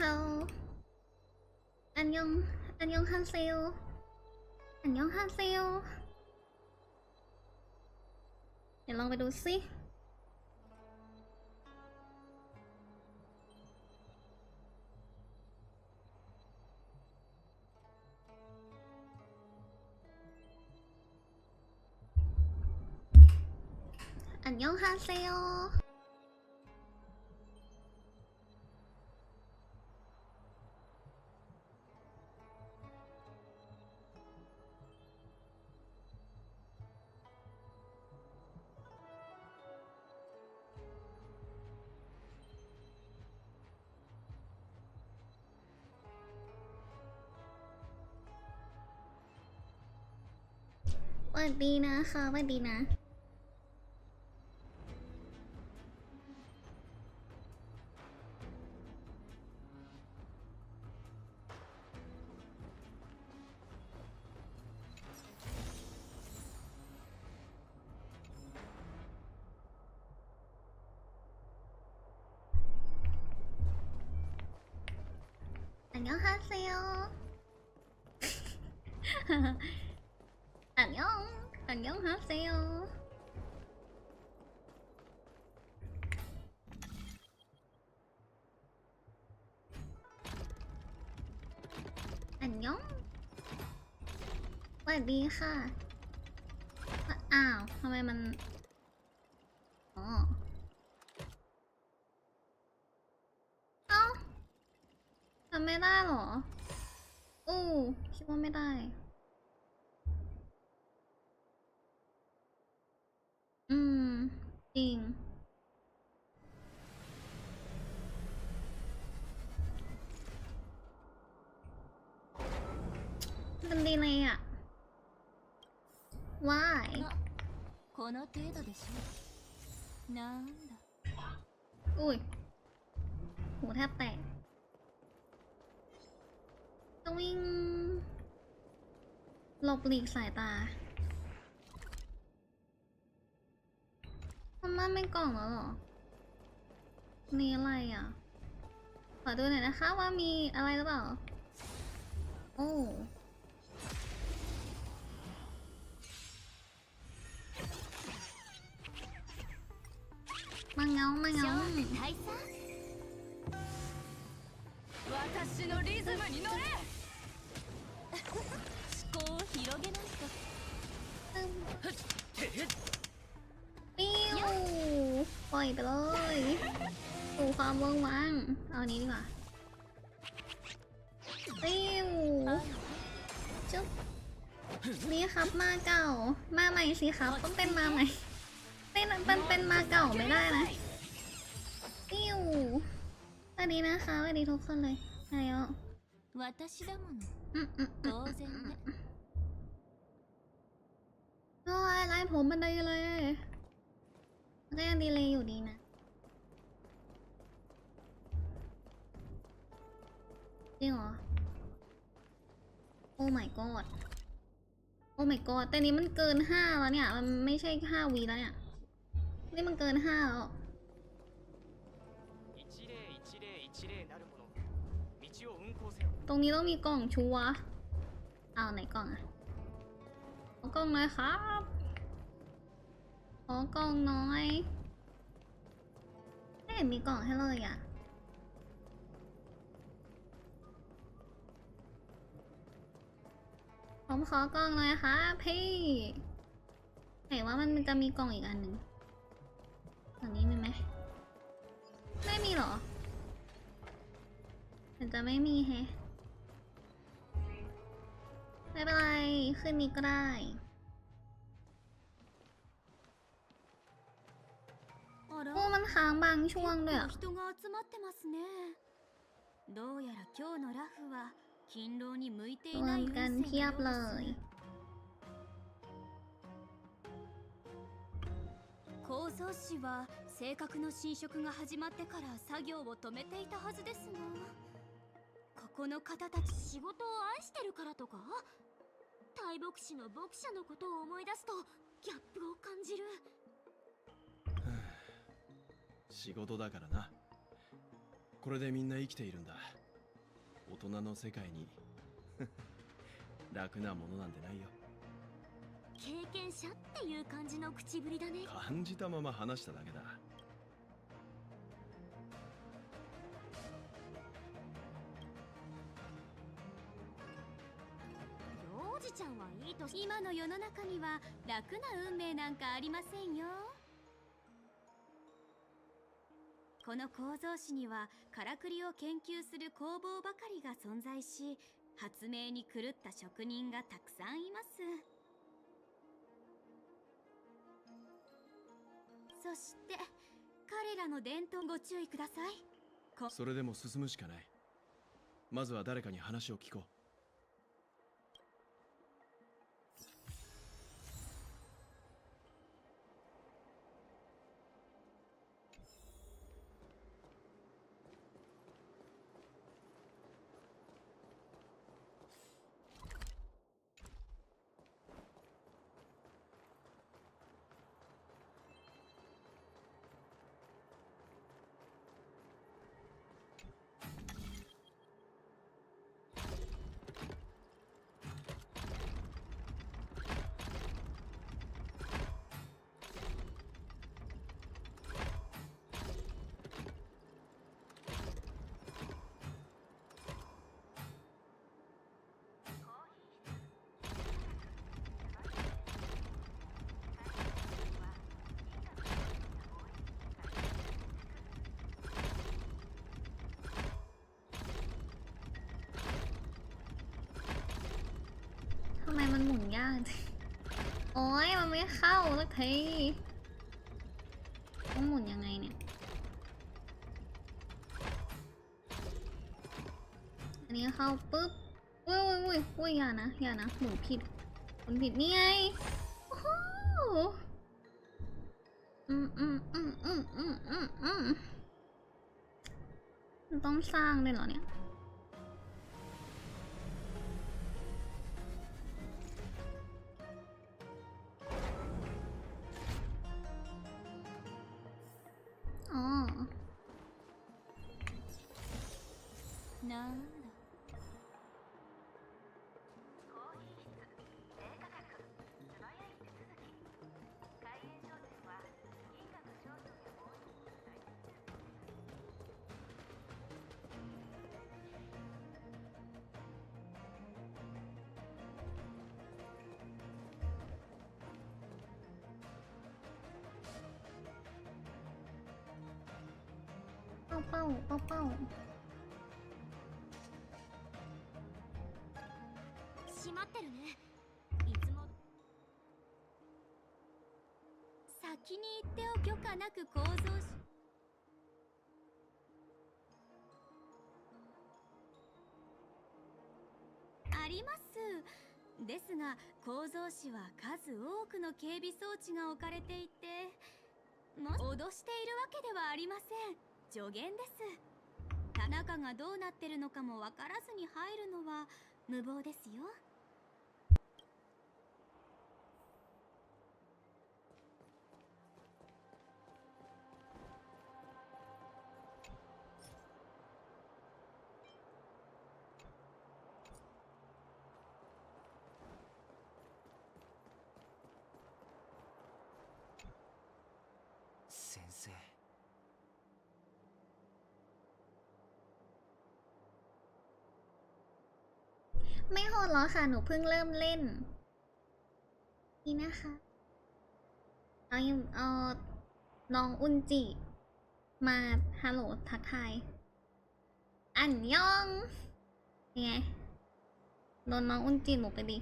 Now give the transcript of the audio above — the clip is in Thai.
ฮาอันยองอันยองฮันเซลอันยองฮันเซลเดี๋ยวลองไปดูสิอันยอง วัสดีนะคะสวัสดีนะอันยองฮาเซลอั นยองอันยองฮาเซลอันยองสวัสดีค่ะอะ อ้าว ทำไมมัน อ๋อเอ้าทำไม่ได้เหรอ อู้คิดว่าไม่ได้ อืม จริง มันดีเลยอะ why この程度でしょなんだ อุ้ย หูแทบแตก ต้องวิ่ง หลบหลีกสายตามันมันไม่กล่องแล้วเหรอ นี่อะไรอ่ะ ขอดูหน่อยนะคะว่ามีอะไรหรือเปล่า โอ้ มาเงามาเงา 大佐私のリズムに乗れ思考を広げないと ปิ้วปล่อยไปเลยสู่ความเวิ้งว้าง เอาอันนี้ดีกว่าปิ้วจุ๊บนี่ครับมาเก่า มาใหม่สิครับ ต้องเป็นมาใหม่ เป็นเป็นเป็นมาเก่าไม่ได้นะ ปิ้วสวัสดีนะคะสวัสดีทุกคนเลยอะไรอ่ะ 私だもの อืมอืมอืม 当然ね โอ้ยไล่ผมมันดีเลยก็ยังดีเลยอยู่ดีนะ จริงเหรอ โอ้ my god โอ้ my god แต่นี้มันเกินห้าแล้วเนี่ย มันไม่ใช่ห้าวีแล้วเนี่ย นี่มันเกินห้าแล้ตรงนี้ต้องมีกล่องชัวเอาไหนกล่องอะขอกล่องหน่อยครับขอกล่องน้อยไม่เห็นมีกล่องให้เลยอะผมขอกล่องหน่อยครับพี่ไหนว่ามันจะมีกล่องอีกอันหนึ่ง อันนี้มีไหม ไม่มีเหรอเหมือนจะไม่มีแฮะ ไม่เป็นไร ขึ้นนี้ก็ได้ あら โอ้มันค้างบางช่วงด้วยอะ 人が集まってますねどうやら今日のラフは勤労に向いて ร いう ม ない กันเพียบเลย 構造士は正確の侵食が始まってから作業を止めていたはずですがここの方たち仕事を愛してるからとか？大牧師の牧者のことを思い出すとギャップを感じる。仕事だからな。これでみんな生きているんだ。大人の世界に。楽なものなんてないよ。経験者っていう感じの口ぶりだね。感じたまま話しただけだ。幼児ちゃんはいいとし今の世の中には楽な運命なんかありませんよ。この構造紙にはからくりを研究する工房ばかりが存在し発明に狂った職人がたくさんいますそして彼らの伝統ご注意ください。それでも進むしかない。まずは誰かに話を聞こう。 ยากจังโอ้ยมันไม่เข้าสักทีต้องหมุนยังไงเนี่ย อันนี้เข้าปุ๊บอุ้ยอุ้ยอุ้ยอุ้ยอย่านะอย่านะหมุนผิดหมุนผิดนี่ไงโอ้โหอืมอืมอืมอืมอืมอืมต้องสร้างเลยเหรอเนี่ย パパオパパオ閉まってるね。いつも先に行ってお許可なく構造し。あります。ですが構造士は数多くの警備装置が置かれていても脅しているわけではありません。助言です。中がどうなってるのかも分からずに入るのは無謀ですよ。 ไม่โหดหรอกค่ะ หนูเพิ่งเริ่มเล่น นี่นะคะเอายังเอาน้องอุนจิ มาฮัลโหลทักทาย อันยอง ยังไงโดนน้องอุนจิหนูไปดิ